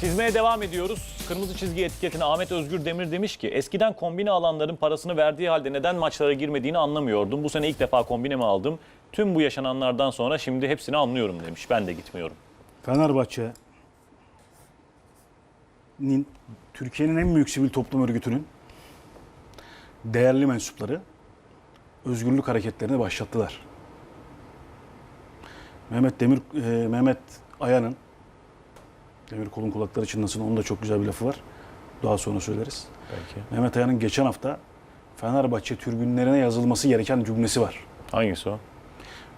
Çizmeye devam ediyoruz. Kırmızı çizgi etiketine Ahmet Özgür Demir demiş ki eskiden kombine alanların parasını verdiği halde neden maçlara girmediğini anlamıyordum. Bu sene ilk defa kombine mi aldım? Tüm bu yaşananlardan sonra şimdi hepsini anlıyorum demiş. Ben de gitmiyorum. Fenerbahçe'nin Türkiye'nin en büyük sivil toplum örgütünün değerli mensupları özgürlük hareketlerini başlattılar. Mehmet Demir e, Mehmet Aya'nın Demir kolun kulakları çınlasın onun da çok güzel bir lafı var. Daha sonra söyleriz. Belki. Mehmet Aya'nın geçen hafta Fenerbahçe tribünlerine yazılması gereken cümlesi var. Hangisi o?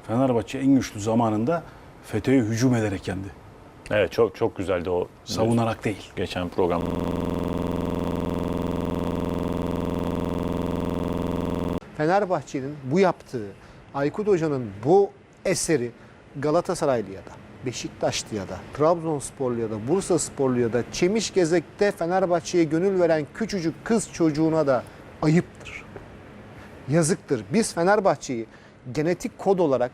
Fenerbahçe en güçlü zamanında FETÖ'ye hücum ederek yendi. Evet çok çok güzeldi o. Savunarak değil. Geçen program. Fenerbahçe'nin bu yaptığı, Aykut Hoca'nın bu eseri Galatasaraylıya da, Beşiktaşlıya da, Trabzonsporluya da, Bursa Sporluya da, Çemişgezek'te Fenerbahçe'ye gönül veren küçücük kız çocuğuna da ayıptır. Yazıktır. Biz Fenerbahçe'yi genetik kod olarak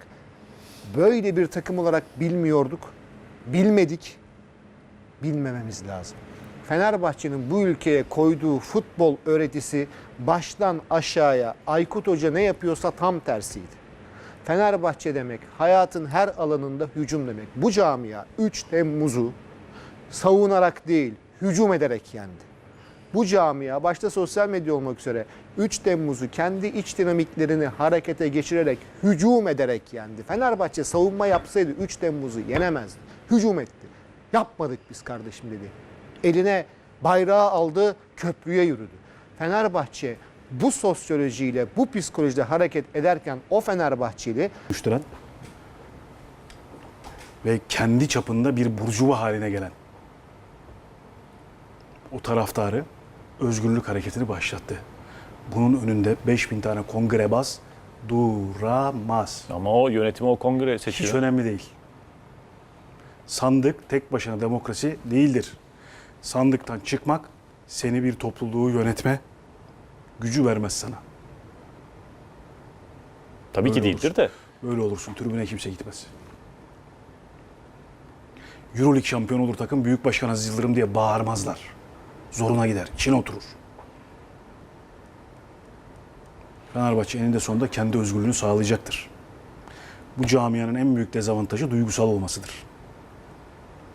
böyle bir takım olarak bilmiyorduk, bilmedik, bilmememiz lazım. Fenerbahçe'nin bu ülkeye koyduğu futbol öğretisi baştan aşağıya Aykut Hoca ne yapıyorsa tam tersiydi. Fenerbahçe demek hayatın her alanında hücum demek. Bu camia 3 Temmuz'u savunarak değil hücum ederek yendi. Bu camia başta sosyal medya olmak üzere 3 Temmuz'u kendi iç dinamiklerini harekete geçirerek hücum ederek yendi. Fenerbahçe savunma yapsaydı 3 Temmuz'u yenemezdi. Hücum etti. Yapmadık biz kardeşim dedi. Eline bayrağı aldı, köprüye yürüdü. Fenerbahçe bu sosyolojiyle, bu psikolojide hareket ederken o Fenerbahçeli dönüştüren ve kendi çapında bir burjuva haline gelen o taraftarı özgürlük hareketini başlattı. Bunun önünde 5000 tane kongrebaz duramaz. Ama o yönetimi o kongre Hiç seçiyor. önemli değil. Sandık tek başına demokrasi değildir. Sandıktan çıkmak seni bir topluluğu yönetme gücü vermez sana. Tabii ki Öyle değildir de. Böyle olursun. Tribüne kimse gitmez. Euroleague şampiyon olur takım Büyük Başkan Aziz Yıldırım diye bağırmazlar. Zoruna gider. Çin oturur. Fenerbahçe eninde sonunda kendi özgürlüğünü sağlayacaktır. Bu camianın en büyük dezavantajı duygusal olmasıdır.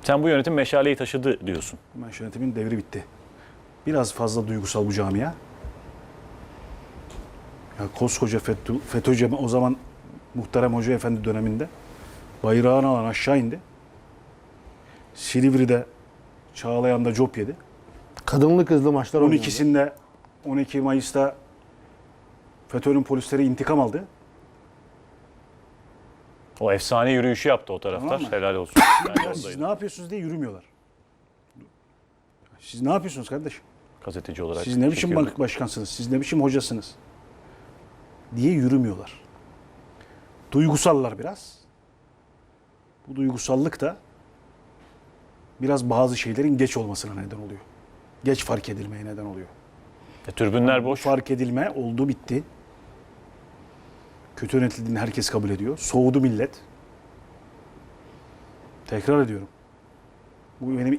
Sen bu yönetim meşaleyi taşıdı diyorsun. Menş yönetimin devri bitti. Biraz fazla duygusal bu camia. Ya koskoca FETÖ, FETÖ'cü o zaman muhterem Hoca Efendi döneminde bayrağını alan aşağı indi. Silivri'de Çağlayan'da cop yedi. kadınlı kızlı maçlar oynuyordu. 12'sinde 12 Mayıs'ta FETÖ'nün polisleri intikam aldı. O efsane yürüyüşü yaptı o taraftar. Tamam mı? Helal olsun. Ben de siz oradaydım. ne yapıyorsunuz diye yürümüyorlar. Siz ne yapıyorsunuz kardeşim? Gazeteci olarak. Siz ne biçim çekiyorduk. bank başkansınız? Siz ne biçim hocasınız? Diye yürümüyorlar. Duygusallar biraz. Bu duygusallık da biraz bazı şeylerin geç olmasına neden oluyor. Geç fark edilmeye neden oluyor. E, türbünler boş. fark edilme oldu bitti. Kötü yönetildiğini herkes kabul ediyor. Soğudu millet. Tekrar ediyorum. Bu benim